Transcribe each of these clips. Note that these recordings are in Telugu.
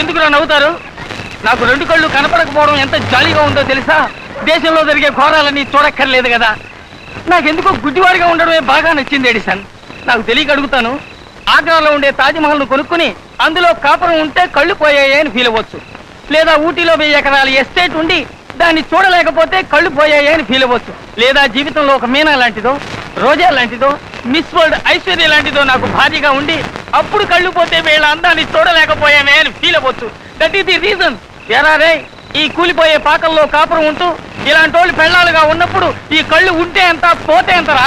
ఎందుకురా నవ్వుతారు? నాకు రెండు కళ్ళు కనపడకపోవడం ఎంత జాలీగా ఉందో తెలుసా? దేశంలో జరిగే ఘోరాలన్నీ చూడక్కర్లేదు కదా. నాకెందుకో గుడ్డివాడిగా ఉండడమే బాగా నచ్చింది ఎడిసన్. నాకు తెలియక అడుగుతాను ఆగ్రాలో ఉండే తాజ్మహల్ను కొనుక్కుని అందులో కాపురం ఉంటే కళ్ళు పోయాయి అని ఫీల్ అవ్వచ్చు. లేదా ఊటీలో వెయ్యి ఎకరాల ఎస్టేట్ ఉండి దాన్ని చూడలేకపోతే కళ్ళు పోయాయి అని ఫీల్ అవ్వచ్చు. లేదా జీవితంలో ఒక మీనా లాంటిదో రోజా లాంటిదో మిస్ వరల్డ్ ఐశ్వర్య లాంటిదో నాకు భారీగా ఉండి అప్పుడు కళ్ళు పోతే వీళ్ళ అందాన్ని చూడలేకపోయామే అని ఫీల్ అవ్వచ్చు. దట్ ఈస్ ది రీజన్ ఎరారే ఈ కూలిపోయే పాకల్లో కాపురం ఉంటూ ఇలాంటి వాళ్ళు పెళ్ళాలుగా ఉన్నప్పుడు ఈ కళ్ళు ఉంటే ఎంత పోతే ఎంతరా?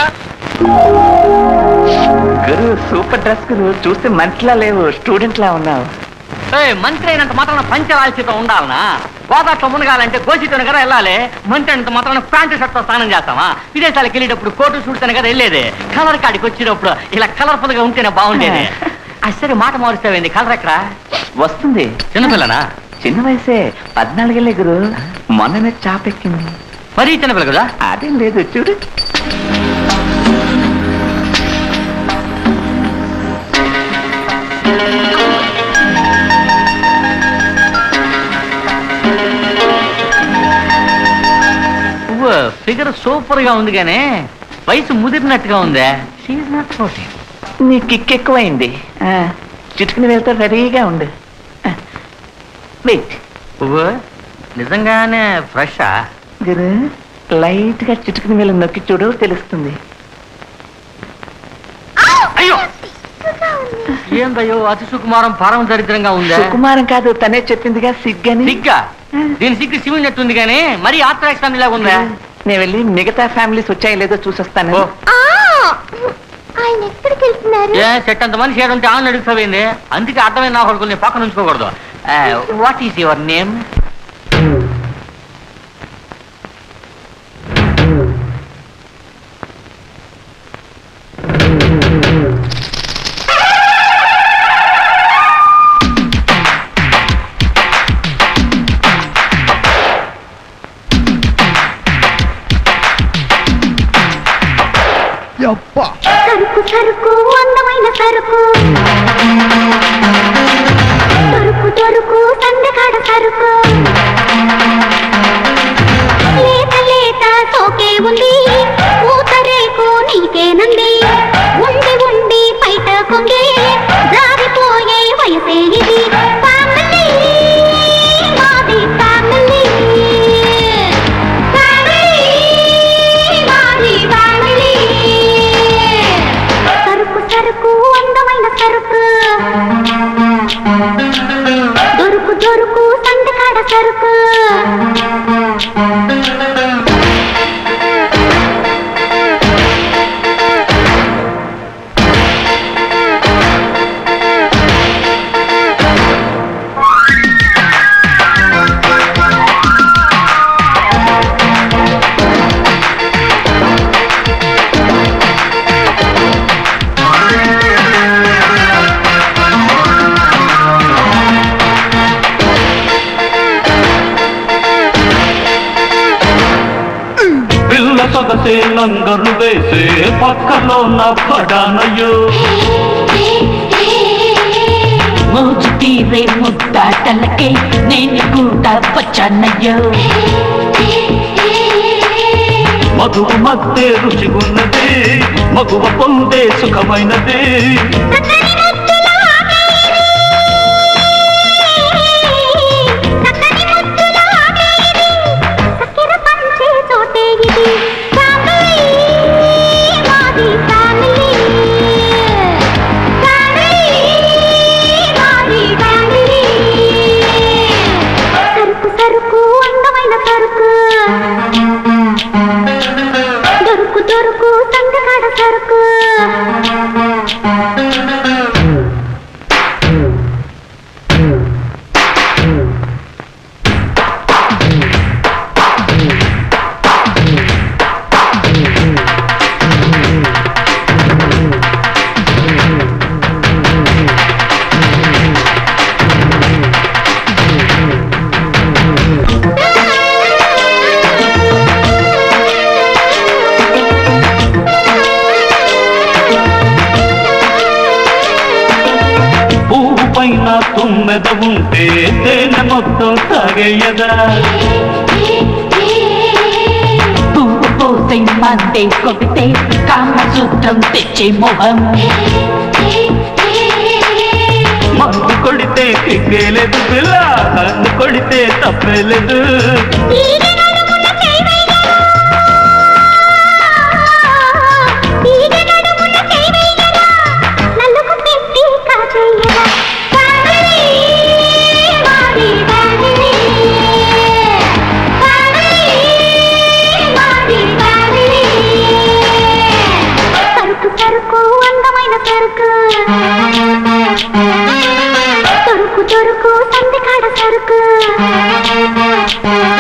గురు సూపర్ డ్రెస్ గురు చూస్తే మంచిలా లేవు స్టూడెంట్ లా ఉన్నావు. మంత్రి అయినంత మాత్రం పంచరాల్సితో ఉండాలనా? గోదాట్లో మునగాలంటే గోసితోనే కదా వెళ్ళాలి. మంత్రి అయినంత మాత్రం ప్యాంటు షర్ట్తో స్నానం చేస్తామా? విదేశాలకు వెళ్ళేటప్పుడు కోటు షూట్తోనే కదా వెళ్ళేది. కలర్ కాడికి వచ్చేటప్పుడు ఇలా కలర్ఫుల్గా ఉంటేనే బాగుండేది. సరే మాట మారుస్తావేంది? కలర్ ఎక్కడ? వస్తుంది. చిన్నపిల్లనా? చిన్న వయసే. పద్నాలుగేళ్ళే గురు. మొన్ననే చాపెక్కింది. మరీ చిన్నపిల్ల కదా అదేం లేదు చూడు. నువ్వు ఫిగర్ సూపర్గా ఉంది కానీ వయసు ముదిరినట్టుగా ఉందే? షీఈ్ నాట్ ఫోర్టీన్ నీ కిక్ ఎక్కువైంది. ఆ, చిటుకుని వెళ్తే రెడీగా ఉండు. వెయిట్ నువ్వు నిజంగానే ఫ్రెషా గురు లైట్గా చిటుకుని వెళ్ళి నొక్కి చూడు తెలుస్తుంది. అయ్యో! ఏందయ్యో అతి సుకుమారం పరమ దరిద్రంగా ఉందా? సుకుమారం కాదు తనే చెప్పిందిగా సిగ్గని. సిగ్గా? దీని సిగ్గు శివునట్టుంది కానీ మరీ ఆత్రాక్షం లాగా ఉందా? నేను వెళ్ళి మిగతా ఫ్యామిలీస్ వచ్చాయో లేదో చూసొస్తాను. ఓ, ఆయన ఎక్కడికి వెళ్తున్నారు? ఏ సెట్ అంత మనిషి ఏడుంటే అడుగుతావేంది? అందుకే అర్థమైన నా కొడుకుని పక్కన ఉంచుకోకూడదు. వాట్ ఈస్ యువర్ నేమ్ సరుకు సరుకు అందమైన సరుకు. దొరుకు దొరుకు సందకాడ సరుకు. సొగసే లంగరు వేసే పక్కలో నా పడానయ్యో మోజు తీరే ముద్దాటలకే నేను కూడా వచ్చానయ్యో. మగువ మధ్య రుచిగున్నది మగువ పొందే సుఖమైనది. మీద తేనె మొత్తం తాగేయదా పువ్వు పోసే మందే కొడితే కామసూత్రం తెచ్చే మొహం. మందు కొడితే కిక్కేలేదు పిల్ల కన్ను కొడితే తప్పేలేదు Bye.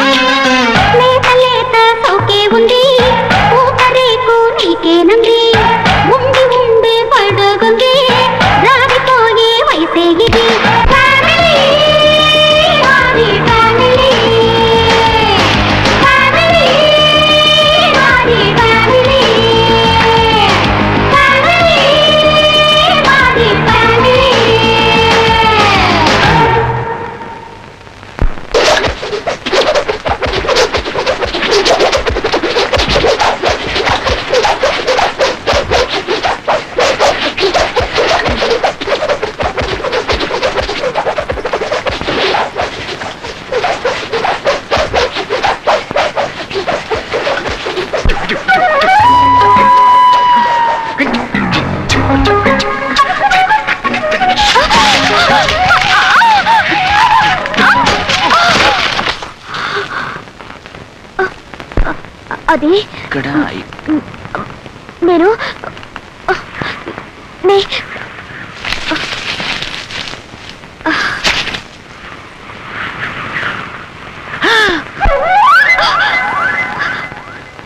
అది? ఇక్కడ నేను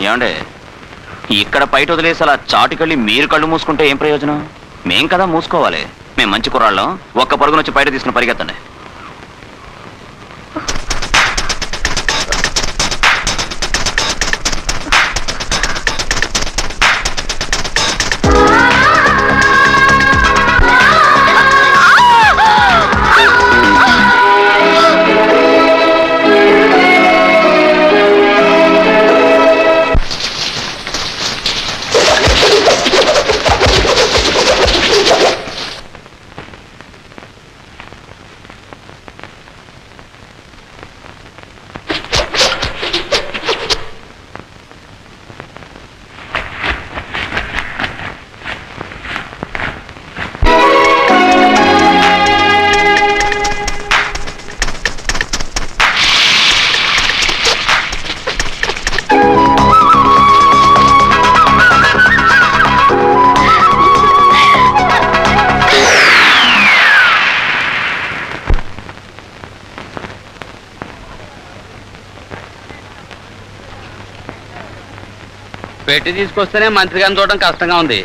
ఏమండే? ఇక్కడ బయట వదిలేసి అలా చాటుకెళ్ళి మీరు కళ్ళు మూసుకుంటే ఏం ప్రయోజనం? మేం కదా మూసుకోవాలి. మేము మంచి కుర్రాళ్ళం. ఒక్క పరుగున వచ్చి బయట తీసుకుని పరిగెత్తండి. పెట్టి తీసుకొస్తేనే మంత్రి గారిని చూడడం కష్టంగా ఉంది.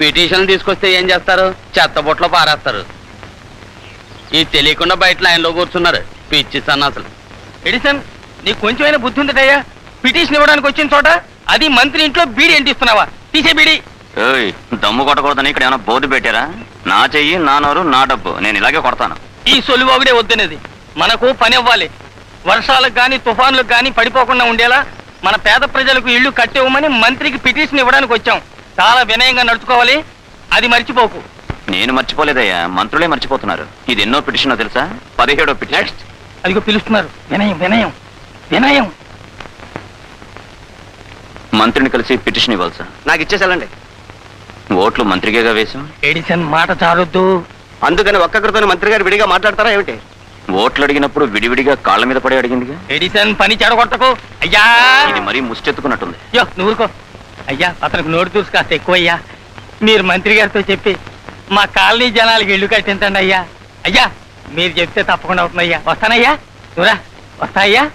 పిటిషన్ తీసుకొస్తే ఏం చేస్తారు? చెత్త బుట్టలో పారేస్తారు. ఇది తెలియకుండా బయట లైన్లో కూర్చున్నారు. పిచ్చి సన్నాసులు. ఎడిసన్ నీకు కొంచెమైనా బుద్ధి ఉందటయ్యా? పిటిషన్ ఇవ్వడానికి వచ్చిన చోట అది మంత్రి ఇంట్లో బీడి ఎంటిస్తున్నావా తీసే బీడి. ఏయ్ దమ్ము కొట్టకూడదని ఇక్కడ ఏమైనా బోర్డు పెట్టారా? నా చెయ్యి నా నోరు నా డబ్బు. నేను ఇలాగే కొడతాను. ఈ సొలివాగుడే వద్దనేది. మనకు పని అవ్వాలి. వర్షాలకు గాని తుఫాన్లకు గాని పడిపోకుండా ఉండేలా మన పేద ప్రజలకు ఇల్లు కట్టివ్వమని మంత్రికి పిటిషన్ ఇవ్వడానికి వచ్చాం. చాలా వినయంగా నడుచుకోవాలి. అది మర్చిపోకు. నేను మర్చిపోలేదయ్యా. మంత్రులే మర్చిపోతున్నారు. ఇది ఎన్నో పిటిషనో తెలుసా? పదిహేడో పిటిషన్. అదిగో పిలుస్తున్నారు. వినయం వినయం వినయం. మంత్రిని కలిసి పిటిషన్ ఇవ్వాలి సార్. నాకు ఇచ్చేసాలండి ఓట్లు మంత్రికేగా వేశాం. ఎడిసన్ మాట చాలొద్దు. అందుకని ఒక్కొక్కరితో మంత్రి గారు విడిగా మాట్లాడతారా ఏమిటి? ఓట్లు అడిగినప్పుడు విడివిడిగా కాళ్ళ మీద పడి అడిగిందిగా? ఎడిసన్ పని చెడగొట్టకు. అయ్యా! ఇది మరీ ముష్టెత్తుకున్నట్టుంది. యో నువ్వుకో అయ్యా అతనికి నోటు చూసి కాస్త ఎక్కువయ్యా. మీరు మంత్రి గారితో చెప్పి మా కాలనీ జనాలకి ఇల్లు కట్టించండి అయ్యా. అయ్యా మీరు చెప్తే తప్పకుండా అవుతుందయ్యా. వస్తానయ్యా. నువ్వురా. వస్తా అయ్యా